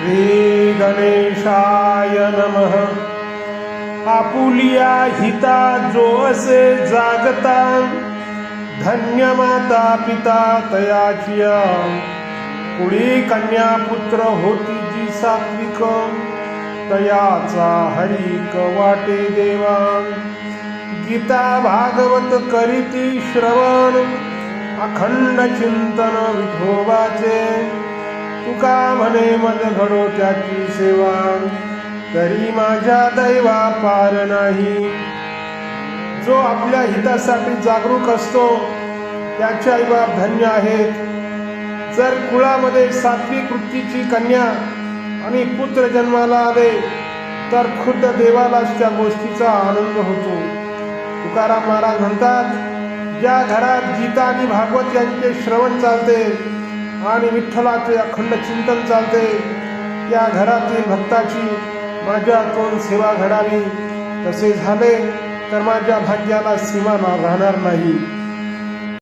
श्री गणेशाय नमः. आपुलिया हिता जो असे जागता धन्य माता पिता तयाचिया पुढी कन्या पुत्र होती जी सात्विक तयाचा हरिक वाटे देवा. गीता भागवत करीती श्रवण अखंड चिंतन विठोबाचे. तुका म्हणे मज घडो त्याची सेवा? तरी माझ्या दैवा पार नाही. जो आपल्या हितासाठी जागरूक असतो त्याचे आईबाप धन्य आहेत. जर कुळामध्ये सात्विक वृत्तीची कन्या आणि पुत्र जन्माला आले तर खुद्द देवालाच त्या गोष्टीचा आनंद होतो. तुकाराम महाराज म्हणतात ज्या घरात गीता आणि भागवत यांचे श्रवण चालते आणि विठ्ठलाचे अखंड चिंतन चालते. या घरातील भक्ताची माझ्यातून सेवा घडावी. तसे झाले तर माझ्या भाग्याला सीमा राहणार नाही.